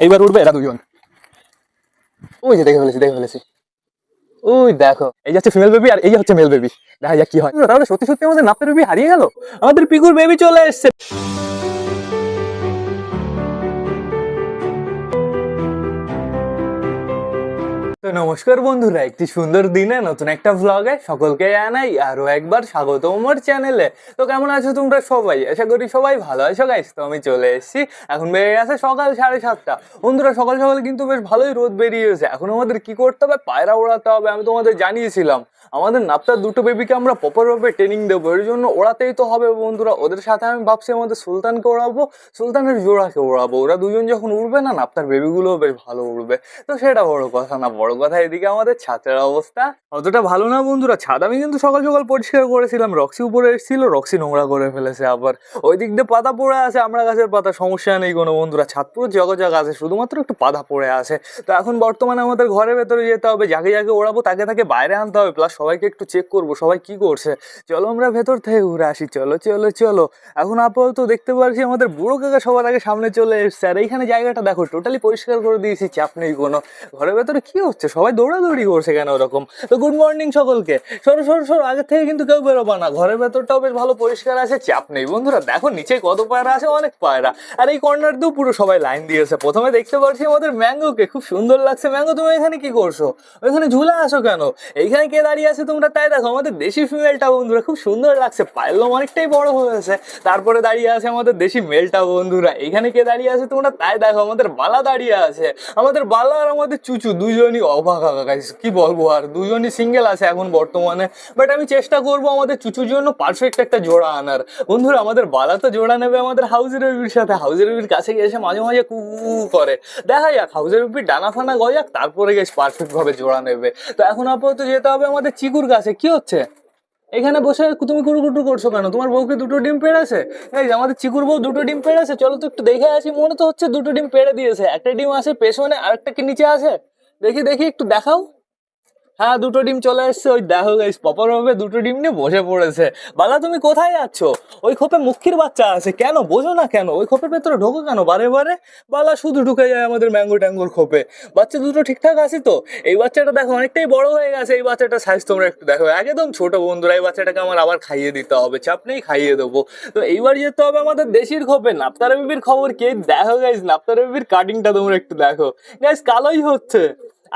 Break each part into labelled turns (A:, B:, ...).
A: এইবার উঠবে এরা দুজন। ওই যে দেখে ফেলেছি দেখে ফেলেছি। ওই দেখো, এই হচ্ছে ফিমেল বেবি আর এই হচ্ছে মেল বেবি দেখা যাক কি হয়। তাহলে সত্যি সত্যি আমাদের নাপের বেবি হারিয়ে গেল? আমাদের পিকুর বেবি চলে এসছে। তো নমস্কার বন্ধুরা, একটি সুন্দর দিনে নতুন একটা ভ্লগে সকলকে জানাই আরও একবার স্বাগত আমার চ্যানেলে তো কেমন আছো তোমরা সবাই? আশা করি সবাই ভালো আছো গাইস তো আমি চলে এসেছি। এখন বেড়ে গেছে সকাল সাড়ে সাতটা। বন্ধুরা, সকাল সকাল কিন্তু বেশ ভালোই রোদ বেরিয়েছে। এখন আমাদের কি করতে হবে? পায়রা ওড়াতে হবে, আমি তোমাদের জানিয়েছিলাম। আমাদের নাপতার দুটো বেবিকে আমরা প্রপারভাবে ট্রেনিং দেবো। এর জন্য ওড়াতেই তো হবে বন্ধুরা। ওদের সাথে আমি ভাবছি আমাদের সুলতানকে ওড়াবো, সুলতানের জোড়াকে ওড়াবো। ওরা দুজন যখন উড়বে না, নাপতার বেবিগুলোও বেশ ভালো উড়বে। তো সেটা বড় কথা না, বড় কথা এদিকে আমাদের ছাদের অবস্থা অতটা ভালো না বন্ধুরা। ছাদ আমি কিন্তু সকাল সকাল পরিষ্কার করেছিলাম। রক্সি উপরে এসেছিল, রক্সি নোংরা করে ফেলেছে আবার। ওই দিক দিয়ে পাতা পড়ে আছে, আমরা গাছের পাতা, সমস্যা নেই কোনো বন্ধুরা। ছাদ পুরো জগজগ আছে, শুধুমাত্র একটু পাতা পড়ে আছে। তো এখন বর্তমানে আমাদের ঘরের ভেতরে যেতে হবে, যাকে যাকে ওড়াবো তাকে তাকে বাইরে আনতে হবে। প্লাস সবাইকে একটু চেক করব, সবাই কি করছে? চলো আমরা ভেতর থেকে ঘুরে আসি, চলো চলো চলো। এখন আপাতত দেখতে পাচ্ছি আমাদের বুড়ো কাকা সবার আগে সামনে চলে এসছে। আর এইখানে জায়গাটা দেখো টোটালি পরিষ্কার করে দিয়েছি, চাপ নেই কোনো। ঘরের ভেতরে কি হচ্ছে? সবাই দৌড়াদৌড়ি করছে কেন ওরকম? তো গুড মর্নিং সকলকে। সরো সরো সরো, আগে থেকে কিন্তু কেউ বেরোবা না। ঘরের ভেতরটাও বেশ ভালো পরিষ্কার আছে, চাপ নেই। বন্ধুরা, দেখো নিচে কত পায়রা আছে? অনেক পায়রা। আর এই কর্নার দিয়েও পুরো সবাই লাইন দিয়েছে। প্রথমে দেখতে পাচ্ছি আমাদের ম্যাঙ্গোকে খুব সুন্দর লাগছে। ম্যাঙ্গো তুমি এখানে কি করছ? ওইখানে ঝুলে আসো কেন? এইখানে কে দাঁড়িয়ে আছে তোমরা, তাই দেখো, আমাদের দেশি ফিমেলটা বন্ধুরা খুব সুন্দর লাগছে। পাইলম অনেকটাই বড় হয়েছে তারপরে দাঁড়িয়ে আছে আমাদের দেশি মেলটা বন্ধুরা। এখানে কে দাঁড়িয়ে আছে তোমরা? তাই দেখো, আমাদের বালা দাঁড়িয়ে আছে। আমাদের বালা আর আমাদের চুচু দুজনই অবাক কি বলব আর? দুজনই সিঙ্গেল আছে এখন বর্তমানে। বাট আমি চেষ্টা করব আমাদের চুচুর জন্য পারফেক্ট একটা জোড়া আনার। বন্ধুরা, আমাদের বালা তো জোড়া নেবে আমাদের হাউজের রবির সাথে। হাউজের রবির কাছে গিয়ে এসে মাঝে মাঝে কু করে। দেখা যাক হাউজের রবি ডানা ফানা গজাক, তারপরে গেছে পারফেক্ট ভাবে জোড়া নেবে। তো এখন আপাতত যেতে হবে আমাদের চিকুর গাছে, কি হচ্ছে? এখানে বসে তুমি কুটুকুটু করছ কেন? তোমার বউকে দুটো ডিম পেড়েছে? এই আমাদের চিকুর বউ দুটো ডিম পেড়েছে, চলো তো একটু দেখে আসি। মনে তো হচ্ছে দুটো ডিম পেড়ে দিয়েছে। একটা ডিম আছে পেছনে, আরেকটা কি নিচে আছে? দেখি দেখি, একটু দেখাও। হ্যাঁ দুটো ডিম চলে এসছে ওই দেখো গাইস পপার ভাবে দুটো ডিম নিয়ে বসে পড়েছে। বালা, তুমি কোথায় যাচ্ছ? ওই খোপে মুখির বাচ্চা আছে। কেন? বোঝো না কেন? ওই খোপের ভেতরে ঢোকো কেন? বারে বারে বালা শুধু ঢুকে যায় আমাদের ম্যাঙ্গো ট্যাঙ্গোর খোপে। বাচ্চা দুটো ঠিকঠাক আছে তো? এই বাচ্চাটা দেখো, অনেকটাই বড় হয়ে গেছে। এই বাচ্চাটা সাইজ তোমরা একটু দেখো। একদম ছোট বন্ধুরা, এই বাচ্চাটাকে আমার আবার খাইয়ে দিতে হবে। চাপ নেই, খাইয়ে দেবো। তো এইবার যেতে হবে আমাদের দেশির খোপে। নাপ্তারা বিবির খবর কে? দেখো গাইস নাপ্তারা বিবির কাটিংটা তোমরা একটু দেখো। গাইস কালোই হচ্ছে।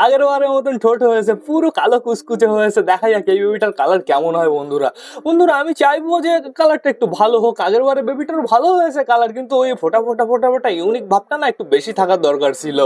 A: আগের বারের মতন ঠোঁট হয়েছে, পুরো কালো কুচকুচে হয়েছে। দেখা যাক এই বেবিটার কালার কেমন হয় বন্ধুরা। বন্ধুরা, আমি চাইব যে কালারটা একটু ভালো হোক। আগের বারে বেবিটার ভালো হয়েছে কালার কিন্তু ওই ফোটা ফোটা ফোটা ফোটা ইউনিক ভাবটা না একটু বেশি থাকার দরকার ছিল।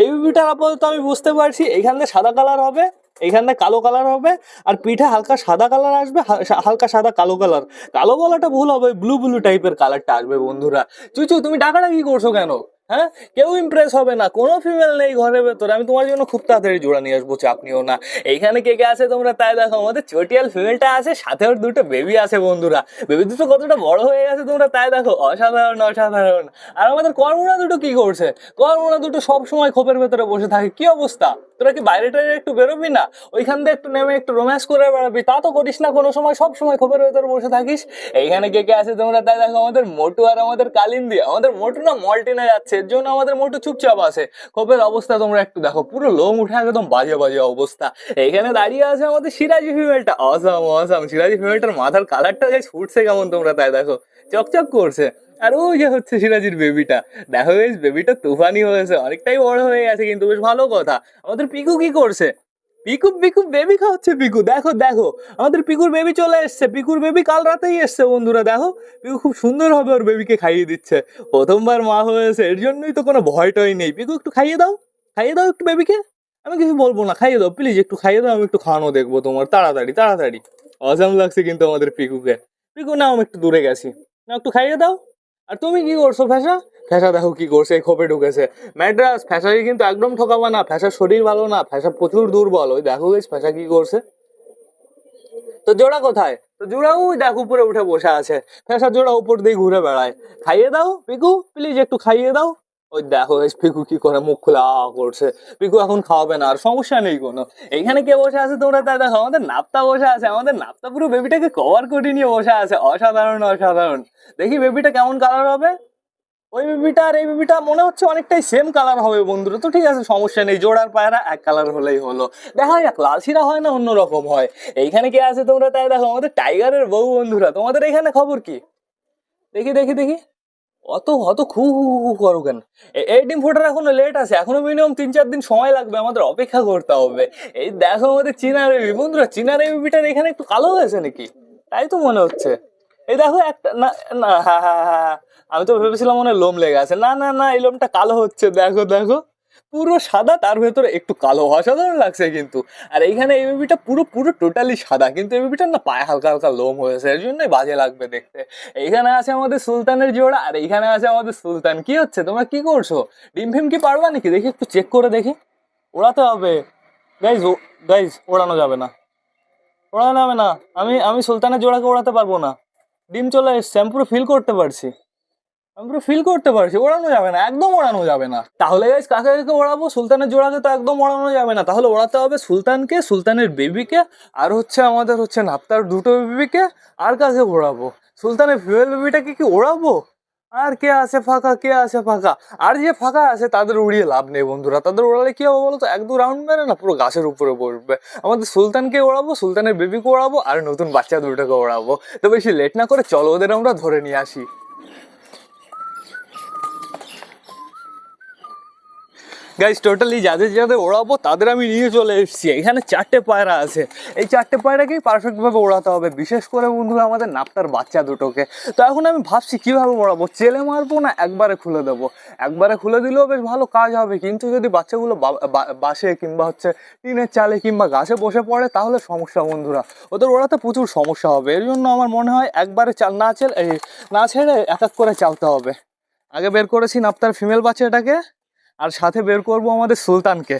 A: এই বেবিটার আপাতত আমি বুঝতে পারছি, এখানে সাদা কালার হবে এইখানে কালো কালার হবে, আর পিঠে হালকা সাদা কালার আসবে হালকা সাদা কালো কালার কালো গলাটা ভুল হবে ব্লু ব্লু টাইপের কালারটা আসবে বন্ধুরা। চুচু, তুমি টাকাটা কি করছ কেন? হ্যাঁ? কেউ ইমপ্রেস হবে না। কোনো ফিমেল নেই ঘরের ভেতরে। আমি তোমার জন্য খুব তাড়াতাড়ি জোড়া নিয়ে আসব চাপনিও না। এইখানে কে কে আছে তোমরা তাই দেখো। আমাদের চটিয়াল ফিমেলটা আছে, সাথে ওর দুটো বেবি আছে বন্ধুরা। বেবি দুটো কতটা বড় হয়ে গেছে তোমরা তাই দেখো। অসাধারণ অসাধারণ। আর আমাদের কর্মরা দুটো কি করছে? কর্মরা দুটো সবসময় খোপের ভেতরে বসে থাকে। কি অবস্থা? তোরা কি বাইরে টাইরে একটু বেরোবি না? ওইখান দিয়ে একটু নেমে একটু রোম্যান্স করে বেড়াবি। তা তো করিস না, কোনো সময়, সব সময় খোপের ভেতরে বসে থাকিস। এইখানে কে কে আছে তোমরা? তাই দেখো, আমাদের মোটু আর আমাদের কালিন্দি আমাদের মোটু না মল্টিনে যাচ্ছে, এর জন্য আমাদের মোটু চুপচাপ আছে। খোপের অবস্থা তোমরা একটু দেখো, পুরো লোম উঠে একদম বাজে বাজে অবস্থা। এইখানে দাঁড়িয়ে আছে আমাদের সিরাজি ফিমেলটা অসাম অসাম সিরাজি ফিমেলটার মাথার কালারটা যে ছুটছে কেমন তোমরা তাই দেখো। চকচক করছে। আর ওই যে হচ্ছে সিরাজির বেবিটা দেখো বেশ বেবিটা তুফানি হয়েছে, অনেকটাই বড় হয়ে গেছে, কিন্তু বেশ ভালো কথা। আমাদের পিকু কি করছে? পিকু পিকু বেবি খাওয়াচ্ছে পিকু। দেখো দেখো, আমাদের পিকুর বেবি চলে এসছে। পিকুর বেবি কাল রাতেই এসছে, বন্ধুরা, দেখো। পিকু খুব সুন্দর হবে ওর বেবিকে খাইয়ে দিচ্ছে। প্রথমবার মা হয়েছে এর জন্যই তো কোনো ভয় টয় নেই। পিকু, একটু খাইয়ে দাও খাইয়ে দাও একটু বেবিকে আমি কিছু বলব না, খাইয়ে দাও প্লিজ একটু খাইয়ে দাও, আমি একটু খাওয়ানো দেখব তোমার। তাড়াতাড়ি তাড়াতাড়ি। অজাম লাগছে কিন্তু আমাদের পিকুকে। পিকু না আমি একটু দূরে গেছি। না একটু খাইয়ে দাও। আর তুমি কি করছ ফ্যাসা ফ্যাসা দেখো কি করছে, এই খোপে ঢুকেছে। ম্যাড্রাস ফ্যাসাকে কিন্তু একদম ঠকাবো না ফ্যাসার শরীর ভালো না ফ্যাসা প্রচুর দুর্বল। ওই দেখো গেছ ফ্যাসা কি করছে। তো জোড়া কোথায়? তো জোড়া ওই দেখ, উপরে উঠে বসে আছে। ফ্যাসা জোড়া উপর দিয়ে ঘুরে বেড়ায়। খাইয়ে দাও, পিকু প্লিজ একটু খাইয়ে দাও। ওই দেখো পিকু কি করে মুখ খুলে করছে। পিকু এখন খাওয়াবে না, আর সমস্যা নেই কোনো। এইখানে কে বসে আছে তোমরা তাই দেখো, আমাদের নাপ্তা বসে আছে, আমাদের নাপ্তা পুরো বেবিটাকে কভার করে নিয়ে বসে আছে। অসাধারণ অসাধারণ। দেখি বেবিটা কেমন কালার হবে? ওই বেবিটা আর এই বেবিটা মনে হচ্ছে অনেকটাই সেম কালার হবে বন্ধুরা, তো ঠিক আছে, সমস্যা নেই, জোড়ার পায়রা এক কালার হলেই হলো। দেখা যাক লালসিরা হয় না অন্যরকম হয়? এইখানে কে আছে তোমরা তাই দেখো, আমাদের টাইগারের বউ বন্ধুরা, তোমাদের এখানে খবর কি? দেখি দেখি দেখি। অত অত খু খু খু খু করো কেন? এই ডিম ফোটার এখনও লেট আছে, এখনও মিনিমাম তিন, চার দিন সময় লাগবে, আমাদের অপেক্ষা করতে হবে। এই দেখো আমাদের চীনা রেবি বন্ধুরা, চীনা রেবিটার এখানে একটু কালো হয়েছে নাকি? তাই তো মনে হচ্ছে। এই দেখো একটা, না না হ্যাঁ হ্যাঁ হ্যাঁ আমি তো ভেবেছিলাম মনে লোম লেগে আছে। না না না, এই লোমটা কালো হচ্ছে। দেখো দেখো। পুরো সাদা, তার ভেতরে একটু কালো অসাধারণ লাগছে কিন্তু। আর এইখানে এই বেবিটা পুরো পুরো টোটালি সাদা, কিন্তু এই বেবিটার না পায়ে হালকা হালকা লোম হয়েছে, এর জন্যই বাজে লাগবে দেখতে। এইখানে আছে আমাদের সুলতানের জোড়া, আর এইখানে আছে আমাদের সুলতান। কি হচ্ছে? তোমরা কি করছ? ডিম ফিম কি পারবা নাকি? দেখি একটু চেক করে দেখি। ওড়াতে হবে। গাইজ গাইজ ওড়ানো যাবে না। ওড়ানো যাবে না। আমি আমি সুলতানের জোড়াকে ওড়াতে পারব না। ডিম চলে এসছে, আমি পুরো ফিল করতে পারছি। আমি পুরো ফিল করতে পারছি, ওড়ানো যাবে না, একদম ওড়ানো যাবে না। তাহলে গাইজ কাকে কাকে ওড়াবো? সুলতানের জোড়াকে তো একদম ওড়ানো যাবে না। তাহলে ওড়াতে হবে সুলতানকে, সুলতানের বেবিকে, আর হচ্ছে আমাদের হচ্ছে নাপ্তার দুটো বেবিকে, আর কাকে ওড়াবো? সুলতানের ফিমেল বেবিটাকে কি ওড়াবো? আর কে আছে ফাঁকা, কে আছে ফাঁকা? আর যে ফাঁকা আছে, তাদের উড়িয়ে লাভ নেই বন্ধুরা। তাদের ওড়ালে কি হবে বলতো? এক দু রাউন্ড মেরে না, পুরো গাছের উপরে পড়বে। আমাদের সুলতানকে ওড়াবো, সুলতানের বেবিকে ওড়াবো, আর নতুন বাচ্চা দুটোকে ওড়াবো। তো বেশি লেট না করে চলো ওদের আমরা ধরে নিয়ে আসি। গাইজ টোটালি যাদের যাদের ওড়াবো, তাদের আমি নিয়ে চলে এসেছি। এখানে চারটে পায়রা আছে। এই চারটে পায়রাকেই পারফেক্টভাবে ওড়াতে হবে। বিশেষ করে বন্ধুরা, আমাদের নাপতার বাচ্চা দুটোকে। তো এখন আমি ভাবছি, কীভাবে ওড়াবো? চেলে মারবো না একবারে খুলে দেবো? একবারে খুলে দিলেও বেশ ভালো কাজ হবে। কিন্তু যদি বাচ্চাগুলো বাসে কিংবা হচ্ছে টিনের চালে কিংবা গাছে বসে পড়ে, তাহলে সমস্যা বন্ধুরা। ওদের ওড়াতে প্রচুর সমস্যা হবে। এর জন্য আমার মনে হয় একবারে চাল না চেল, না ছেড়ে এক এক করে চালতে হবে। আগে বের করেছি নাপতার ফিমেল বাচ্চাটাকে। আর সাথে বের করব আমাদের সুলতানকে।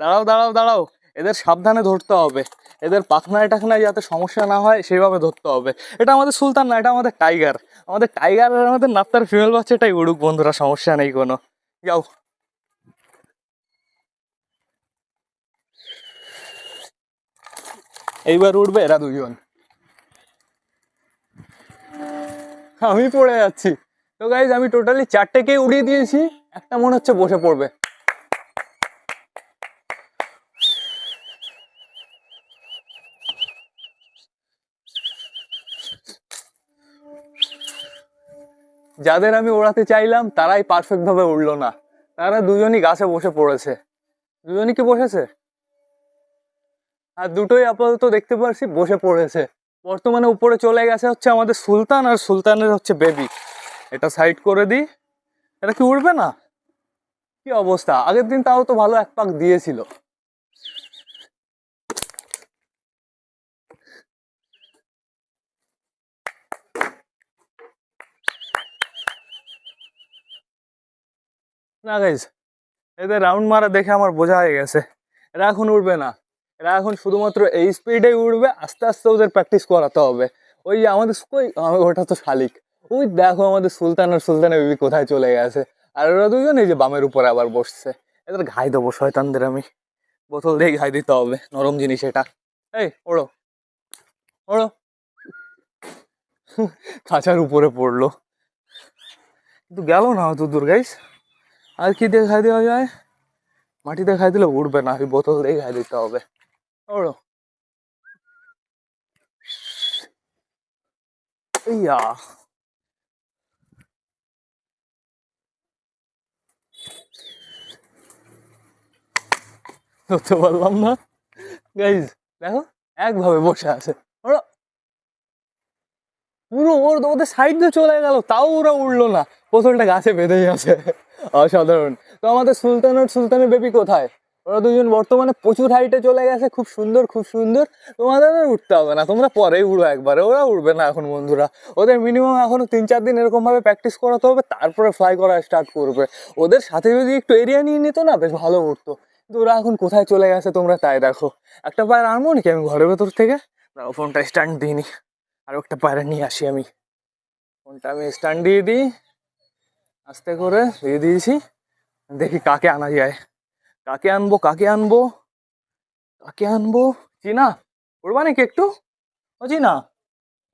A: দাঁড়াও দাঁড়াও দাঁড়াও। এদের সাবধানে ধরতে হবে। এদের পাখনায় টাখনায় যাতে সমস্যা না হয়, সেইভাবে ধরতে হবে। এটা আমাদের সুলতান না, এটা আমাদের টাইগার। আমাদের টাইগার আর আমাদের নাপ্তার ফিমেল বাচ্চাটাই উড়ুক বন্ধুরা, সমস্যা নেই কোনো। যাও। এইবার উঠবে এরা দুজন আমি পড়ে যাচ্ছি। তো গাইজ আমি টোটালি চারটেকেই উড়িয়ে দিয়েছি। একটা মনে হচ্ছে বসে পড়বে। যাদের আমি ওড়াতে চাইলাম, তারাই পারফেক্ট ভাবে উড়লো না। তারা দুজনই গাছে বসে পড়েছে। দুজনই কি বসেছে? আর দুটোই আপাতত দেখতে পারছি বসে পড়েছে। বর্তমানে উপরে চলে গেছে হচ্ছে আমাদের সুলতান, আর সুলতানের হচ্ছে বেবি এটা সাইড করে দিই। এটা কি উঠবে না? কি অবস্থা? আগের দিন তাও তো ভালো এক পাক দিয়েছিল। না গাইজ এদের রাউন্ড মারা দেখে আমার বোঝা হয়ে গেছে। এরা এখন উঠবে না। এরা এখন শুধুমাত্র এই স্পিডে উঠবে আস্তে আস্তে ওদের প্র্যাকটিস করাতে হবে। ওই আমাদের কই ওটা তো শালিক। ওই দেখো আমাদের সুলতান আর সুলতানের বিবি কোথায় চলে গেছে। আর ওরা দুজন এই যে বামের উপরে আবার বসছে। এদের ঘাই দেবো, শয়তানদের আমি। বোতল দিয়ে ঘাই দিতে হবে, নরম জিনিস এটা। এই, ওড়ো। ওড়ো। খাঁচার উপরে পড়ল। কিন্তু গেল না অত দূর গাইস আর কি দিয়ে খাই দেওয়া যায়? মাটিতে খাই দিলে উঠবে না বোতল দিয়ে খাই দিতে হবে। ওড়ো। ইয়া। ধরতে পারলাম না। গাইজ দেখো, একভাবে বসে আছে। ওরা পুরো ওর ওদের সাইড দিয়ে চলে গেল, তাও ওরা উঠল না। বোতলটা গাছে বেঁধেই আছে। অসাধারণ। তো আমাদের সুলতান আর সুলতানের বেবি কোথায়? ওরা দুজন বর্তমানে প্রচুর হাইটে চলে গেছে, খুব সুন্দর খুব সুন্দর। তোমাদের আর উঠতে হবে না, তোমরা পরেই উড়ো একবারে, ওরা উঠবে না এখন, বন্ধুরা। ওদের মিনিমাম এখনও তিন চার দিন এরকমভাবে প্র্যাকটিস করাতে হবে, তারপরে ফ্লাই করা স্টার্ট করবে। ওদের সাথে যদি একটু এরিয়া নিয়ে নিত না, বেশ ভালো উঠতো ওরা এখন কোথায় চলে গেছে তোমরা তাই দেখো। একটা পায়ের আনব নাকি আমি ঘরের ভেতর থেকে? দাঁড়াও, ফোনটা স্ট্যান্ড দিইনি আর একটা পায়রা নিয়ে আসি আমি। ফোনটা আমি স্ট্যান্ড দিয়ে দিই। আস্তে করে দিয়ে দিয়েছি। দেখি কাকে আনা যায়। কাকে আনব কাকে আনব? কাকে আনব? চিনা? উড়বা নাকি একটু? ও চিনা।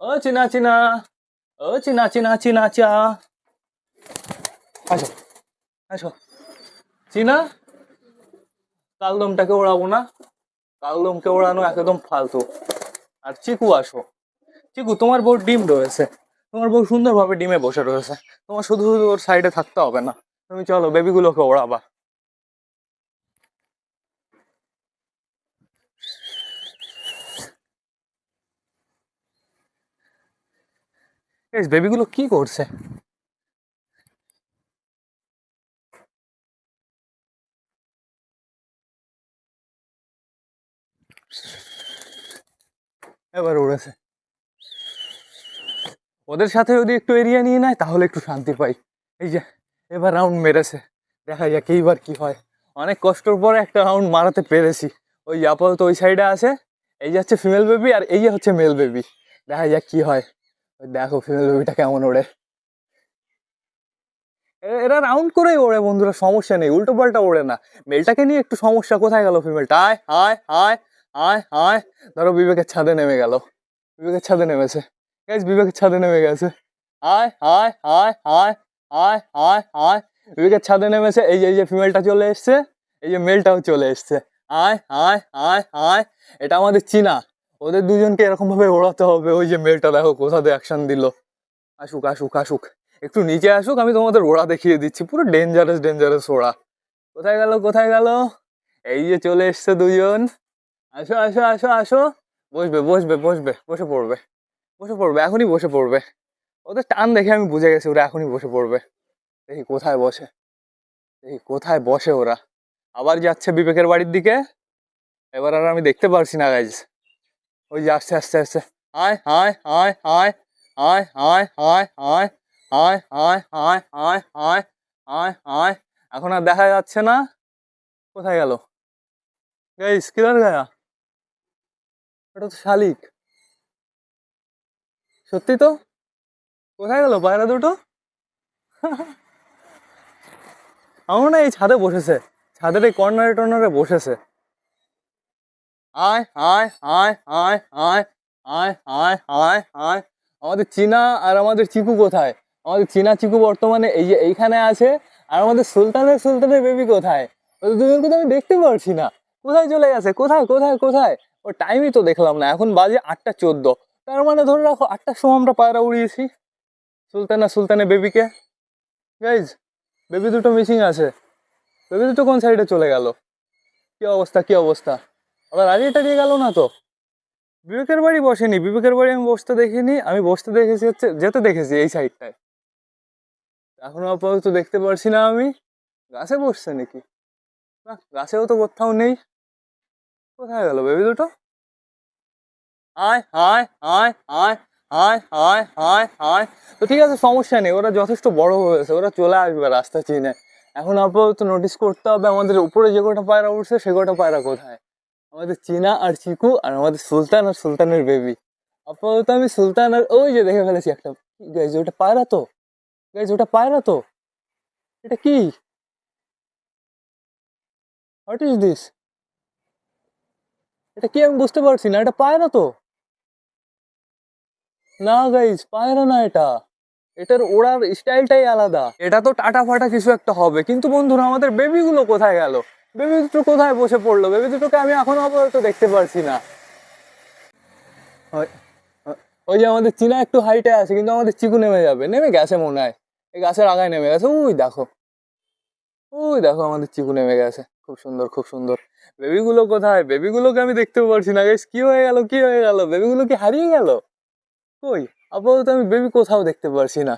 A: ও চিনা চিনা। ও চিনা চিনা চিনা, চা। আসো আসো। চিনা? কালদমটাকে ওড়াবো না? কালদমকে ওড়ানো একদম ফালতু। আর চিকু, আসো। চিকু, তোমার বউ ডিম রয়েছে। তোমার বউ সুন্দরভাবে ডিমে বসে রয়েছে। তোমার শুধু শুধু ওর সাইডে থাকতে হবে না। তুমি চলো, বেবিগুলোকে ওড়াবা। বেবিগুলো কি করছে? এবার উড়েছে। ওদের সাথে যদি একটু এরিয়া নিয়ে নেয়, তাহলে একটু শান্তি পাই। এই যে, এবার রাউন্ড মেরেছে। দেখা যাক এইবার কি হয়। অনেক কষ্টর পরে একটা রাউন্ড মারাতে পেরেছি। ওই আপাতত ওই সাইডে আছে। এই যে হচ্ছে ফিমেল বেবি আর এই যে হচ্ছে মেল বেবি দেখা যাক কি হয়। ওই দেখো ফিমেল বেবিটা কেমন ওড়ে। এরা রাউন্ড করেই ওড়ে বন্ধুরা, সমস্যা নেই। উল্টো পাল্টা ওড়ে না। মেলটাকে নিয়ে একটু সমস্যা। কোথায় গেল ফিমেলটা আয় আয় আয় আয় আয় ধরো বিবেকের ছাদে নেমে গেল। বিবেকের ছাদে নেমেছে। গাইজ বিবেকের ছাদে নেমে গেছে। আয় আয় আয় আয় আয় আয় আয় বিবেকের ছাদে নেমেছে। এই যে এই যে ফিমেলটা চলে এসছে, এই যে মেলটাও চলে এসছে। আয় আয় আয় আয় এটা আমাদের চীনা। ওদের দুজনকে এরকম ভাবে ওড়াতে হবে। ওই যে মেলটা দেখো কোথাতে অ্যাকশন দিল। আসুক আসুক আসুক। একটু নিচে আসুক, আমি তোমাদের ওড়া দেখিয়ে দিচ্ছি। পুরো ডেঞ্জারাস ডেঞ্জারাস ওড়া। কোথায় গেল কোথায় গেল? এই যে চলে এসছে দুজন। আসো আসো আসো আসো বসবে বসবে বসবে বসে পড়বে বসে পড়বে এখনই বসে পড়বে ওদের টান দেখে আমি বুঝে গেছি ওরা এখনই বসে পড়বে দেখি কোথায় বসে দেখি কোথায় বসে ওরা আবার যাচ্ছে বিবেকের বাড়ির দিকে এবার আর আমি দেখতে পারছি না গাইজ ওই যে আসছে আসছে আসছে আয় আয় আয় আয় আয় আয় আয় আয় আয় আয় আয় আয় আয় আয় আয় এখন আর দেখা যাচ্ছে না কোথায় গেল গাইজ কিলার গায়া এটা তো শালিক। সত্যি তো? কোথায় গেল পায়রা দুটো? আমার না এই ছাদে বসেছে। ছাদের এই কর্নারে টর্নারে বসেছে। আয় আয় আয় আয় আয় আয় আয় আয় আয়। আমাদের চীনা আর আমাদের চিকু কোথায়? আমাদের চীনা চিকু বর্তমানে এই যে এইখানে আছে আর আমাদের সুলতানের সুলতানের বেবি কোথায়? দুজনকে তো আমি দেখতে পারছি না। কোথায় চলে গেছে? কোথায় কোথায় কোথায়? ও টাইমই তো দেখলাম না, এখন বাজে আটটা চোদ্দ। তার মানে ধরে রাখো, আটটার সময় আমরা পায়রা উড়িয়েছি। সুলতানা সুলতানের বেবিকে। গাইজ বেবি দুটো মিসিং আছে। বেবি দুটো কোন সাইডে চলে গেল? কি অবস্থা কি অবস্থা? আবার আড়িয়ে টাড়িয়ে গেল না তো? বিবেকের বাড়ি বসেনি, বিবেকের বাড়ি আমি বসতে দেখিনি, আমি বসতে দেখেছি হচ্ছে, যেতে দেখেছি এই সাইডটায় এখনও আপাতত দেখতে পারছি না আমি। গাছে বসছে নাকি? না গাছেও তো কোথাও নেই। কোথায় গেল বেবি দুটো? আয় আয় আয় আয় আয় আয় আয় আয় তো ঠিক আছে, সমস্যা নেই, ওরা যথেষ্ট বড় হয়েছে, ওরা চলে আসবে রাস্তা চিনে। এখন আপাতত নোটিস করতে হবে আমাদের উপরে যে কটা পায়রা উঠছে, সে কটা পায়রা কোথায়? আমাদের চীনা আর চিকু আর আমাদের সুলতান আর সুলতানের বেবি। আপাতত আমি সুলতান আর ওই যে দেখে ফেলেছি একটা। গাইজ ওটা পায়রা তো? গাইজ ওটা পায়রা তো? এটা কি? হোয়াট ইজ দিস এটা কি আমি বুঝতে পারছি না, এটা পায়রা তো। না গাইজ পায়রা না এটা। এটার ওড়ার স্টাইলটাই আলাদা। এটা তো টাটা ফাটা কিছু একটা হবে। কিন্তু বন্ধুরা, আমাদের বেবিগুলো কোথায় গেল? বেবি দুটো কোথায় বসে পড়ল? বেবি দুটোকে আমি এখনও আপাতত দেখতে পারছি না। ওই- যে আমাদের চীনা একটু হাইটে আছে, কিন্তু আমাদের চিকু নেমে যাবে। নেমে গেছে মনে হয়। এই গাছের আগায় নেমে গেছে। ওই দেখো। ওই দেখো, আমাদের চিকু নেমে গেছে। খুব সুন্দর খুব সুন্দর। বেবিগুলো কোথায়? বেবিগুলোকে আমি দেখতে পারছি না। গাইস কি হয়ে গেল? কি হয়ে গেল? বেবিগুলো কি হারিয়ে গেল? কই? আপাতত আমি বেবি কোথাও দেখতে পারছি না।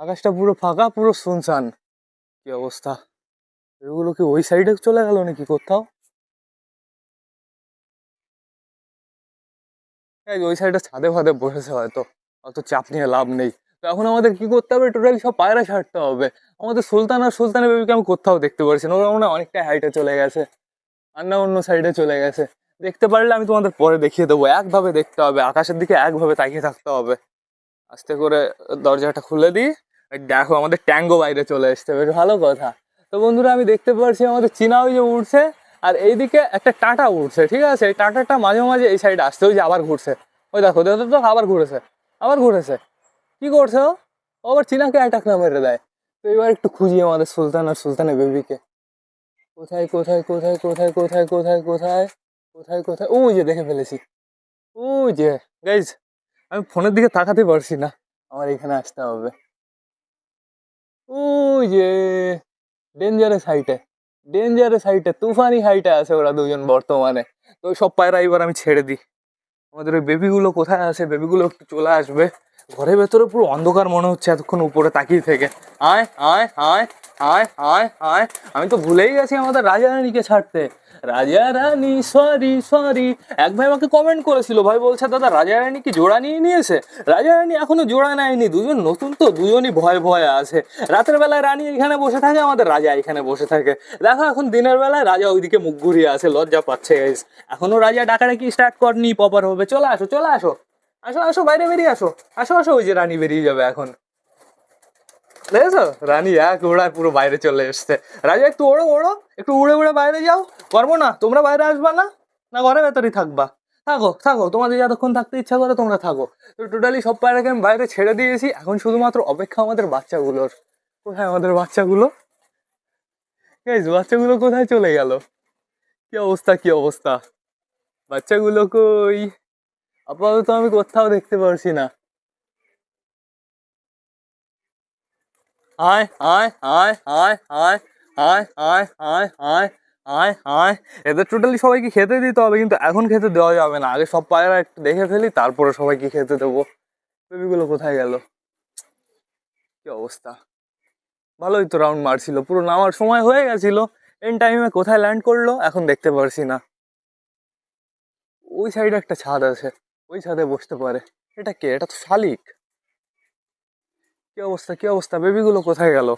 A: আকাশটা পুরো ফাঁকা, পুরো শুনশান। কি অবস্থা? বেবিগুলো কি ওই সাইডে চলে গেল নাকি কোথাও? ওই সাইডে ছাদে ফাঁদে বসেছে হয়তো। অত চাপ নিয়ে লাভ নেই। তো এখন আমাদের কি করতে হবে? টোটালি সব পায়রা ছাড়তে হবে। আমাদের সুলতান আর সুলতানের বেবিকে আমি কোথাও দেখতে পারছি না। ওরা মনে অনেকটা হাইটে চলে গেছে। আর না অন্য সাইডে চলে গেছে। দেখতে পারলে আমি তোমাদের পরে দেখিয়ে দেবো। একভাবে দেখতে হবে, আকাশের দিকে একভাবে তাকিয়ে থাকতে হবে। আস্তে করে দরজাটা খুলে দিই। দেখো আমাদের ট্যাঙ্গো বাইরে চলে এসছে, বেশ ভালো কথা। তো বন্ধুরা, আমি দেখতে পারছি আমাদের চীনা ওই যে উঠছে আর এইদিকে একটা টাটা উঠছে ঠিক আছে? এই টাটাটা মাঝে মাঝে এই সাইডে আসছে, ওই যে আবার ঘুরছে। ওই দেখো দেখো তো আবার ঘুরেছে আবার ঘুরেছে। কি করছে ও? আবার চীনাকে অ্যাটাক না মেরে দেয়। তো এবার একটু খুঁজি আমাদের সুলতান আর সুলতানের বেবিকে কোথায় কোথায় কোথায় কোথায় কোথায় কোথায় কোথায় কোথায় কোথায়? ও যে দেখে ফেলেছি। ও যে গাইজ আমি ফোনের দিকে তাকাতে পারছি না। আমার এখানে আসতে হবে। ও যে ডেঞ্জারাস হাইটে ডেঞ্জারাস হাইটে তুফানি হাইটে আছে ওরা দুজন বর্তমানে। তো সব পায়রা এবার আমি ছেড়ে দিই। আমাদের ওই বেবিগুলো কোথায় আছে? বেবিগুলো একটু চলে আসবে। ঘরের ভেতরে পুরো অন্ধকার মনে হচ্ছে এতক্ষণ উপরে তাকিয়ে থেকে। আয় আয় আয় আয় আয় আয়। আমি তো ভুলেই গেছি আমাদের রাজা রানীকে ছাড়তে। রাজা রানী সরি সরি এক ভাই আমাকে কমেন্ট করেছিল, ভাই বলছে, দাদা, রাজা রানী কি জোড়া নিয়ে নিয়েছে? রাজা রানী এখনও জোড়া নেয়নি, দুজন নতুন তো, দুজনই ভয় ভয়ে আছে। রাতের বেলায় রানী এখানে বসে থাকে, আমাদের রাজা এখানে বসে থাকে। দেখো এখন দিনের বেলায় রাজা ওইদিকে মুখ ঘুরিয়ে আছে, লজ্জা পাচ্ছে। এখনও রাজা ডাকাডাকি স্টার্ট করনি পপার হবে চলে আসো চলে আসো। আসো আসো, বাইরে বেরিয়ে আসো। আসো আসো, ওই যে রানী বেরিয়ে যাবে এখন। দেখেছ? রানী এক ওড়ায় পুরো বাইরে চলে এসছে। রাজা, একটু ওড়ো ওড়ো, একটু উড়ে উড়ে বাইরে যাও। পারব না, তোমরা বাইরে আসবা না না ঘরে ভেতরেই থাকবা। থাকো থাকো, তোমাদের যতক্ষণ থাকতে ইচ্ছা করে তোমরা থাকো। তো টোটালি সব পায়রাকে আমি বাইরে ছেড়ে দিয়েছি। এখন শুধুমাত্র অপেক্ষা আমাদের বাচ্চাগুলোর। কোথায় আমাদের বাচ্চাগুলো? বাচ্চাগুলো কোথায় চলে গেল? কি অবস্থা কি অবস্থা? বাচ্চাগুলো কই? আপাতত আমি কোথাও দেখতে পারছি না আয় আয় আয় আয় আয় আয় আয় আয় আয় আয় আয় এদের টোটালি সবাইকে খেতে দিতে হবে কিন্তু এখন খেতে দেওয়া যাবে না আগে সব পায়রা একটু দেখে ফেলি তারপরে সবাইকে খেতে দেবো বেবিগুলো কোথায় গেল কি অবস্থা ভালোই তো রাউন্ড মারছিল পুরো নামার সময় হয়ে গেছিল এন টাইমে কোথায় ল্যান্ড করল এখন দেখতে পারছি না ওই সাইডে একটা ছাদ আছে ওই ছাদে বসতে পারে। এটা কে? এটা তো শালিক। কি অবস্থা কি অবস্থা? বেবিগুলো কোথায় গেল?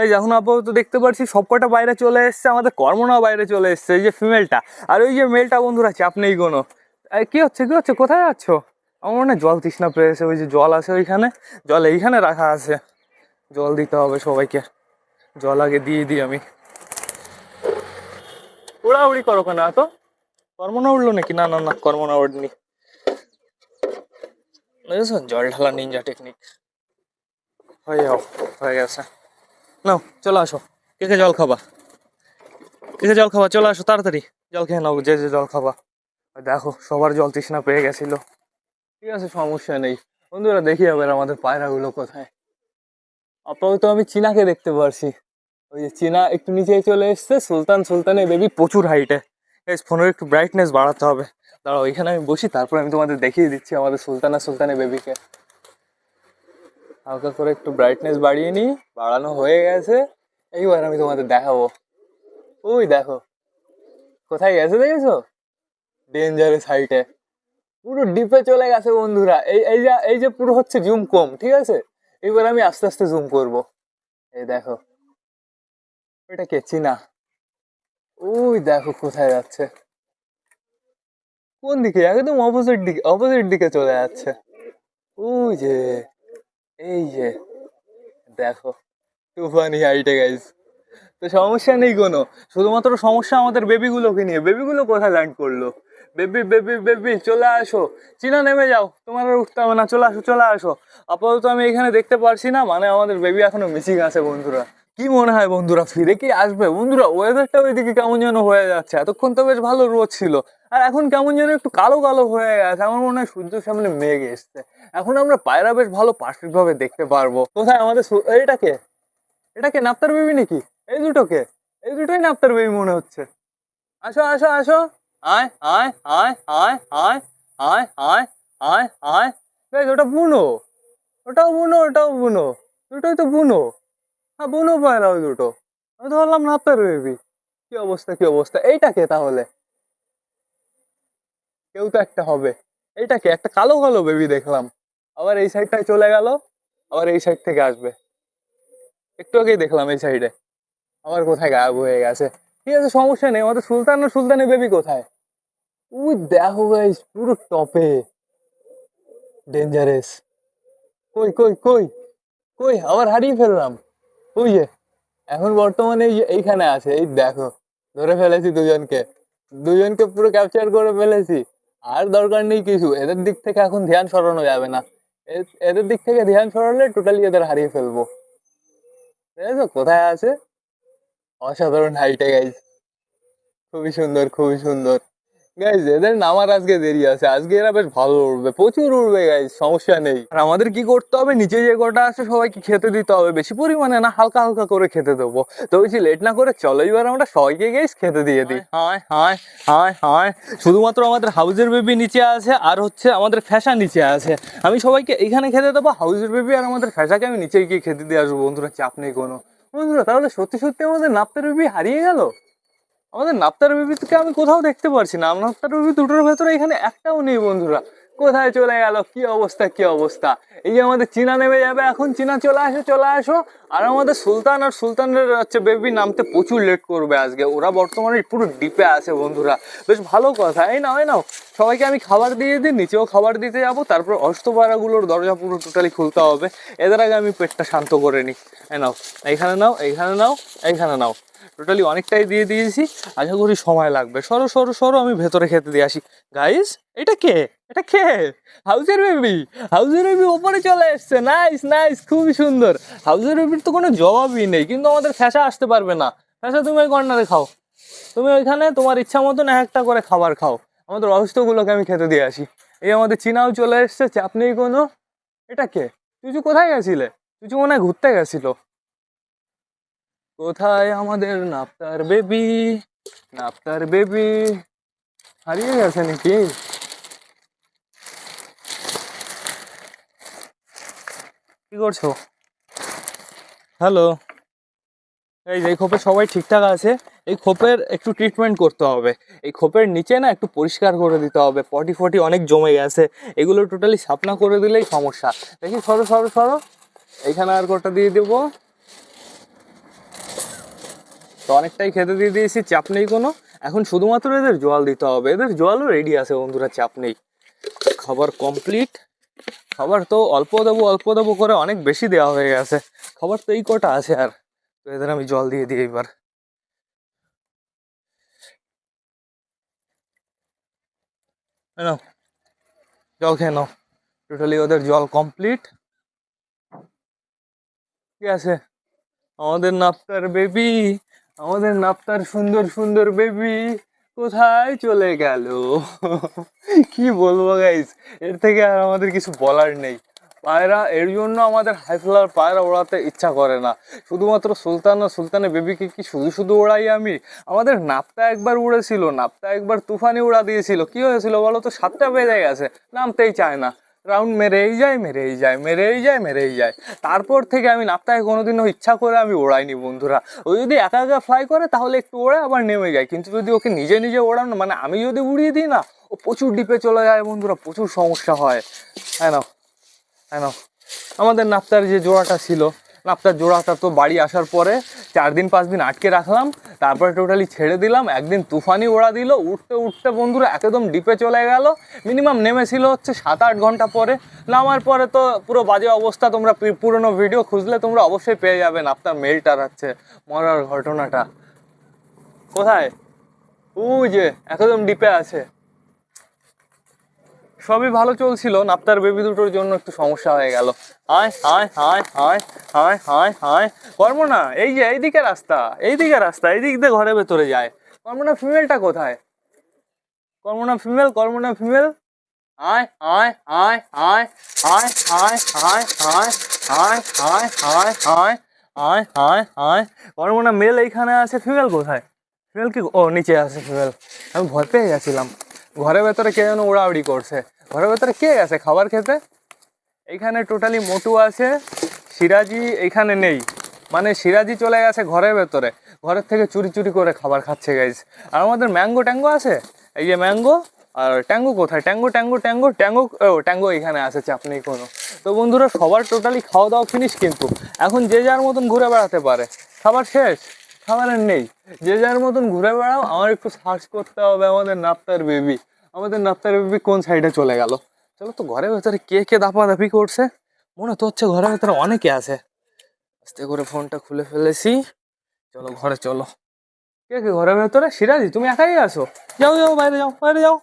A: এই যে এখন আপাতত দেখতে পাচ্ছি সবকটা বাইরে চলে এসছে, আমাদের কর্মনাও বাইরে চলে এসছে, এই যে ফিমেলটা আর ওই যে মেলটা বন্ধুরা চাপ নেই কোনো কি হচ্ছে কি হচ্ছে, কোথায় যাচ্ছ? আমার মনে হয় জল তৃষ্ণা পেয়েছে, ওই যে জল আছে ওইখানে। জল এইখানে রাখা আছে। জল দিতে হবে সবাইকে। জল আগে দিয়ে দিই আমি। উড়াউড়ি করো কেন এত? কর্মনা উঠল নাকি? না না না কর্মনা উঠনি বুঝেছ জল ঢালা নিনজা টেকনিক হয়ে যাও, হয়ে গেছে। নাও, চলে আসো। কে কে জল খাবা? কে কে জল খাবা? চলে আসো, তাড়াতাড়ি। জল খেয়ে নাও, যে যে জল খাবা। দেখো, সবার জল তৃষ্ণা পেয়ে গেছিল। ঠিক আছে, সমস্যা নেই। বন্ধুরা, দেখি এবার আমাদের পায়রাগুলো কোথায়। আপাতত আমি চীনাকে দেখতে পারছি। ওই যে চীনা একটু নিচে চলে এসছে, সুলতান সুলতানের বেবি প্রচুর হাইটে ফোনের একটু ব্রাইটনেস বাড়াতে হবে। দাঁড়াও ওইখানে আমি বসি, তারপর আমি তোমাদের দেখিয়ে দিচ্ছি আমাদের সুলতানা আর সুলতানের বেবিকে। হালকা করে একটু ব্রাইটনেস বাড়িয়ে নিই, বাড়ানো হয়ে গেছে। এইবার আমি তোমাদের দেখাবো। ওই দেখো, কোথায় গেছে দেখেছ? ডেঞ্জারাস হাইটে পুরো ডিপে চলে গেছে বন্ধুরা। এই এই যে এই যে পুরো হচ্ছে জুম কম, ঠিক আছে? এবার আমি আস্তে আস্তে জুম করব। এই দেখো, এটা কে? চীনা। ওই দেখো কোথায় যাচ্ছে। কোন দিকে? একদম অপোজিট দিকে অপোজিট দিকে চলে যাচ্ছে। ওই যে, এই যে, দেখো, তুফানি হাইটে গাইজ তো সমস্যা নেই কোনো, শুধুমাত্র সমস্যা আমাদের বেবিগুলোকে নিয়ে। বেবিগুলো কোথায় ল্যান্ড করল? বেবি বেবি বেবি, চলে আসো। চীনা, নেমে যাও। তোমার আর উঠতে হবে না, চলে আসো চলে আসো। আপাতত আমি এখানে দেখতে পারছি না মানে আমাদের বেবি এখনও মিসিং আছে বন্ধুরা। কি মনে হয় বন্ধুরা? ফিরে কি আসবে? বন্ধুরা ওয়েদারটা ওইদিকে কেমন যেন হয়ে যাচ্ছে। এতক্ষণ তো বেশ ভালো রোদ ছিল। আর এখন কেমন যেন একটু কালো কালো হয়ে গেছে। আমার মনে হয় সূর্যের সামনে মেঘ এসছে। এখন আমরা পায়রা বেশ ভালো পারফেক্ট ভাবে দেখতে পারব। কোথায়? আমাদের এইটাকে এটাকে নাপ্তার বেবি নাকি? এই দুটোকে এই দুটোই নাপ্তার বেবি মনে হচ্ছে। আসো আসো আসো। আয় আয় আয় আয় আয় আয় আয় আয় আয়। বেশ, ওটা বুনো। ওটাও বুনো ওটাও বুনো। দুটোই তো বুনো। হ্যাঁ বুনো পায়রা ওই দুটো। আমি তো ভাবলাম নাপ্তার বেবি কি অবস্থা কি অবস্থা? এইটাকে তাহলে? কেউ তো একটা হবে। এইটাকে একটা কালো কালো বেবি দেখলাম। আবার এই সাইডটায় চলে গেল, আবার এই সাইড থেকে আসবে। একটু আগেই দেখলাম এই সাইডে আবার কোথায় গায়েব হয়ে গেছে। ঠিক আছে, সমস্যা নেই। আমাদের সুলতান আর সুলতানের বেবি কোথায়? উই দেখো গাইস পুরো টপে ডেঞ্জারাস কই কই কই? কই? আবার হারিয়ে ফেললাম। ওই যে, এখন বর্তমানে এই এইখানে আছে, এই দেখো, ধরে ফেলেছি দুজনকে। দুজনকে পুরো ক্যাপচার করে ফেলেছি। আর দরকার নেই কিছু, এদের দিক থেকে এখন ধ্যান সরানো যাবে না। এদের দিক থেকে ধ্যান সরালে টোটালি এদের হারিয়ে ফেলব। দেখেছ, কোথায় আছে? অসাধারণ হাইটে গাইজ খুবই সুন্দর খুবই সুন্দর। গাইজ এদের নামার আজকে দেরি আছে। আজকে এরা বেশ ভালো উঠবে প্রচুর উঠবে গাইজ সমস্যা নেই। আর আমাদের কি করতে হবে? নিচে যে কটা আছে, সবাইকে খেতে দিতে হবে। বেশি পরিমাণে না, হালকা হালকা করে খেতে দেবো। তো বেশি লেট না করে চলো, এবার আমরা সবাইকে গাইজ খেতে দিয়ে দিই। হায় হায় হায় হায় শুধুমাত্র আমাদের হাউজের বেবি নিচে আছে, আর হচ্ছে আমাদের ফ্যাশা নিচে আছে। আমি সবাইকে এখানে খেতে দেবো, হাউজের বেবি আর আমাদের ফ্যাশাকে আমি নিচে গিয়ে খেতে দিয়ে আসব। বন্ধুরা, চাপ নেই কোনো। বন্ধুরা, তাহলে সত্যি সত্যি আমাদের নাপ্তার বেবি হারিয়ে গেল? আমাদের নাপ্তার বেবিকে আমি কোথাও দেখতে পারছি না। নাপ্তার বেবি দুটোর ভেতরে এখানে একটাও নেই বন্ধুরা। কোথায় চলে গেল? কি অবস্থা কি অবস্থা? এই যে আমাদের চীনা নেমে যাবে, এখন চীনা চলে আসো চলে আসো। আর আমাদের সুলতান আর সুলতানের হচ্ছে বেবি নামতে প্রচুর লেট করবে আজকে। ওরা বর্তমানে পুরো ডিপে আছে বন্ধুরা। বেশ ভালো কথা। এই নাও এই নাও। সবাইকে আমি খাবার দিয়ে দিই, নিচেও খাবার দিতে যাব। তারপর অস্তপাড়াগুলোর দরজা পুরো টোটালি খুলতে হবে। এদের আগে আমি পেটটা শান্ত করে নিই। এই নাও, এইখানে নাও এইখানে নাও এইখানে নাও। টোটালি অনেকটাই দিয়ে দিয়েছি। আশা করি সময় লাগবে। সরো সরো সরো, আমি ভেতরে খেতে দিয়ে আসি। গাইস এটা কে? এটা কে? হাউসের বেবি? হাউসের বেবি ওপরে চলে এসছে। নাইস নাইস খুবই সুন্দর। হাউসের বেবির তো কোনো জবাবই নেই, কিন্তু আমাদের ফ্যাশা আসতে পারবে না। ফ্যাশা তুমি ওই কর্নারে খাও। তুমি ওইখানে তোমার ইচ্ছা মতন এক একটা করে খাবার খাও। আমাদের অসুস্থগুলোকে আমি খেতে দিয়ে আসি। এই আমাদের চীনাও চলে এসছে। চাপ নেই কোনো? এটা কে? তুই কোথায় গেছিলে? তুই মনে হয় ঘুরতে গেছিল। কোথায় আমাদের নাপ্তার বেবি? নাপ্তার বেবি। হারিয়ে গেছে নাকি? কি করছ? হ্যালো এই যে এই খোপে সবাই ঠিকঠাক আছে? এই খোপের একটু ট্রিটমেন্ট করতে হবে। এই খোপের নিচে না একটু পরিষ্কার করে দিতে হবে। পটি ফটি অনেক জমে গেছে। এগুলো টোটালি সাপনা করে দিলেই সমস্যা। দেখি, সরো সরো সরো। এইখানে আর কটা দিয়ে দেবো। তো অনেকটাই খেতে দিয়ে দিয়েছি, চাপ নেই কোনো। এখন শুধুমাত্র এদের জল দিতে হবে। এদের জলও রেডি আছে বন্ধুরা, চাপ নেই। খাবার কমপ্লিট খাবার তো অল্প দেবো অল্প দেবো করে অনেক বেশি দেওয়া হয়ে গেছে। খাবার তো এই কটা আছে আর। তো এদের আমি জল দিয়ে দিই এবার। জল খেয়ে নাও। টোটালি ওদের জল কমপ্লিট ঠিক আছে? আমাদের নাপ্তার বেবি আমাদের নাপ্তার সুন্দর সুন্দর বেবি কোথায় চলে গেল? কি বলব গাইস এর থেকে আর আমাদের কিছু বলার নেই। পায়রা, এর জন্য আমাদের হাইফ্লার পায়রা ওড়াতে ইচ্ছা করে না। শুধুমাত্র সুলতান আর সুলতানের বেবিকে কি শুধু শুধু ওড়াই আমি? আমাদের নাপতা একবার উড়েছিল নাপতা একবার তুফানি উড়া দিয়েছিল। কি হয়েছিল বলো তো? সাতটা বেজে গেছে, নামতেই চায় না। রাউন্ড মেরেই যায় মেরেই যায় মেরেই যায় মেরেই যায়। তারপর থেকে আমি নাপ্তায় কোনোদিনও ইচ্ছা করে আমি ওড়াইনি বন্ধুরা। ও যদি একা একা ফ্লাই করে তাহলে একটু ওড়ে, আবার নেমে যায়। কিন্তু যদি ওকে নিজে নিজে ওড়ানো মানে আমি যদি উড়িয়ে দিই না, ও প্রচুর ডিপে চলে যায় বন্ধুরা, প্রচুর সমস্যা হয়। হ্যাঁ না হ্যাঁ আমাদের নাপ্তার যে জোড়াটা ছিল নাপ্তার জোড়াটা তো বাড়ি আসার পরে চার দিন, পাঁচ দিন আটকে রাখলাম, তারপরে টোটালি ছেড়ে দিলাম, একদিন তুফানি ওড়া দিল, উঠতে উঠতে বন্ধুরা একদম ডিপে চলে গেল মিনিমাম নেমেছিল হচ্ছে সাত আট ঘণ্টা পরে, নামার পরে তো পুরো বাজে অবস্থা, তোমরা পুরনো ভিডিও খুঁজলে তোমরা অবশ্যই পেয়ে যাবেন আপনার মেলটার হচ্ছে মরার ঘটনাটা। কোথায়? ওই যে, একদম ডিপে আছে। সবই ভালো চলছিল নাপ্তার বেবি দুটোর জন্য একটু সমস্যা হয়ে গেল হায় হায় হায় হায় হায় হায় হায় কর্ম না এই যে এইদিকে রাস্তা এইদিকে রাস্তা এইদিক দিয়ে ঘরের ভেতরে যায় কর্মনা ফিমেলটা কোথায় কর্মনা ফিমেল কর্মনা ফিমেল আয় আয় আয় আয় আয় আয় আয় আয় আয় আয় আয় আয় আয় আয় আয় কর্মনা মেল এইখানে আছে ফিমেল কোথায় ফিমেল কি ও নিচে আছে ফিমেল আমি ভয় পেয়ে গেছিলাম ঘরের ভেতরে কে যেন উড়াউড়ি করছে? ঘরের ভেতরে কে গেছে খাবার খেতে? এইখানে টোটালি মোটু আছে সিরাজি এইখানে নেই। মানে সিরাজি চলে গেছে ঘরের ভেতরে। ঘরের থেকে চুরি চুরি করে খাবার খাচ্ছে গাইজ আর আমাদের ম্যাঙ্গো ট্যাঙ্গো আছে? এই যে ম্যাঙ্গো আর ট্যাঙ্গো কোথায়? ট্যাঙ্গো ট্যাঙ্গো ট্যাঙ্গো ট্যাঙ্গো, ও, ট্যাঙ্গো এখানে আছে, চাপ নেই কোনো। তো বন্ধুরা, সবার টোটালি খাওয়া দাওয়া ফিনিশ কিন্তু। এখন যে যার মতন ঘুরে বেড়াতে পারে। খাবার শেষ? খাবারের নেই। যে যার মতন ঘুরে বেড়াও, আমার একটু সার্চ করতে হবে আমাদের নাপ্তার বেবি আমাদের নাপ্তার বেবি কোন সাইডে চলে গেল? চলো তো ঘরের ভেতরে কে কে দাপাদাপি করছে? মনে তো হচ্ছে ঘরের ভেতরে অনেকে আছে। আস্তে করে ফোনটা খুলে ফেলেছি। চলো ঘরে চলো। কে কে ঘরের ভেতরে? সিরাজি তুমি একাই আসো যাও যাও, বাইরে যাও বাইরে যাও।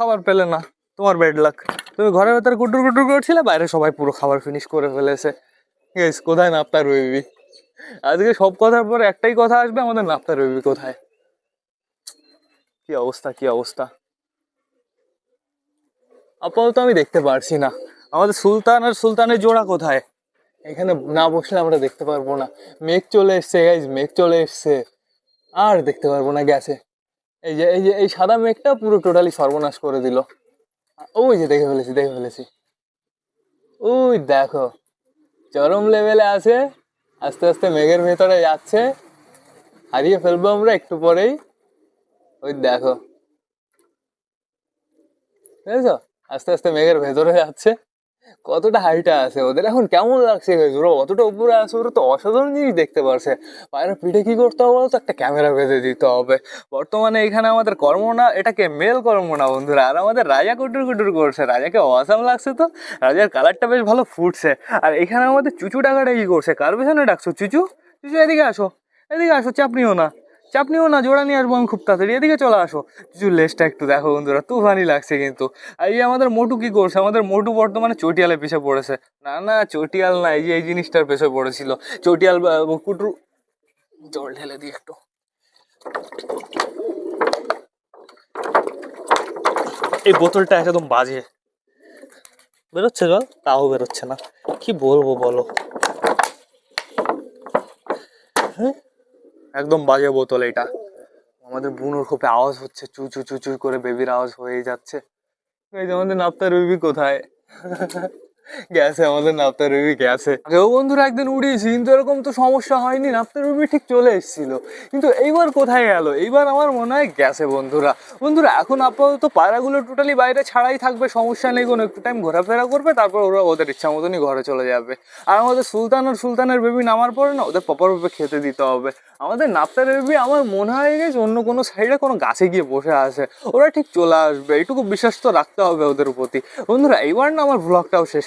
A: খাবার পেলে না, তোমার বেড লাক তুমি ঘরের ভেতরে গুটুর গুটুর করছিলে? বাইরে সবাই পুরো খাবার ফিনিশ করে ফেলেছে। গেস কোথায় নাপ্তার বেবি? আজকে সব কথার পর একটাই কথা আসবে, আমাদের নাপ্তা রবি কোথায়? কি অবস্থা কি অবস্থা? আপাতত আমি দেখতে পারছি না। আমাদের সুলতান আর সুলতানের জোড়া কোথায়? এখানে না বসলে আমরা দেখতে পারব না। মেঘ চলে এসছে গাইজ মেঘ চলে এসছে। আর দেখতে পারব না গেছে এই যে এই যে, এই সাদা মেঘটা পুরো টোটালি সর্বনাশ করে দিল। ওই যে, দেখে ফেলেছি দেখে ফেলেছি। ওই দেখো, চরম লেভেলে আছে, আস্তে আস্তে মেঘের ভেতরে যাচ্ছে। হারিয়ে ফেলব আমরা একটু পরেই। ওই দেখো। বুঝেছ? আস্তে আস্তে মেঘের ভেতরে যাচ্ছে। কতটা হাইটা আছে? ওদের এখন কেমন লাগছে? ওরা অতটা উপরে আছে ওরা তো অসাধারণ জিনিস দেখতে পারছে। পায়রা পিঠে কি করতে হবে বলতো? একটা ক্যামেরা বেঁধে দিতে হবে। বর্তমানে এখানে আমাদের কর্ম না, এটাকে মেল কর্ম না বন্ধুরা। আর আমাদের রাজা কুটুর কুটুর করছে। রাজাকে অসাম লাগছে তো? রাজার কালারটা বেশ ভালো ফুটছে। আর এখানে আমাদের চুচু ডাকাটা কি করছে? কার পেছনে ডাকছো? চুচু? চুচু, এদিকে আসো। এদিকে আসো, চাপ নিও না। চাপ নিও না, জোড়া নিয়ে আসব আমি খুব তাড়াতাড়ি। এদিকে চলে আসো। চুচুর লেজটা একটু দেখো বন্ধুরা, তুফানি লাগছে কিন্তু। আর এই আমাদের মোটু কি করছে? আমাদের মোটু বর্তমানে চটিয়ালে পিছে পড়েছে। না না, চটিয়াল না, এই যে, এই জিনিসটার পেছে পড়েছিল। চটিয়াল বা- কুটু জল ঢেলে দিই একটু।
B: এই বোতলটা একদম বাজে। বেরোচ্ছে জল? তাও বেরোচ্ছে না। কি বলব বলো?
A: একদম বাজে বোতল এটা। আমাদের বুনোর খোপে আওয়াজ হচ্ছে চু চু চু চু করে বেবির আওয়াজ হয়ে যাচ্ছে। আমাদের নাপ্তার বেবি কোথায়? গেছে আমাদের নাপ্তা রবি গেছে। আগেও বন্ধুরা একদিন উড়িয়েছি, কিন্তু এরকম তো সমস্যা হয়নি, নাপ্তা রবি ঠিক চলে এসেছিল। কিন্তু এইবার কোথায় গেল? এইবার আমার মনে হয় গেছে বন্ধুরা। বন্ধুরা, এখন আপাতত পায়রাগুলো টোটালি বাইরে ছাড়াই থাকবে, সমস্যা নেই, কোনো একটু টাইম ঘোরাফেরা করবে, তারপর ওরা ওদের ইচ্ছা মতনই ঘরে চলে যাবে। আর আমাদের সুলতান আর সুলতানের বেবি নামার পরে না, ওদের পপার পেপে খেতে দিতে হবে। আমাদের নাপ্তার বেবি আমার মনে হয় গেছে, অন্য কোনো সাইডে কোনো গাছে গিয়ে বসে আছে। ওরা ঠিক চলে আসবে, এইটুকু বিশ্বাস তো রাখতে হবে ওদের প্রতি। বন্ধুরা, এইবার না আমার ব্লগটাও শেষ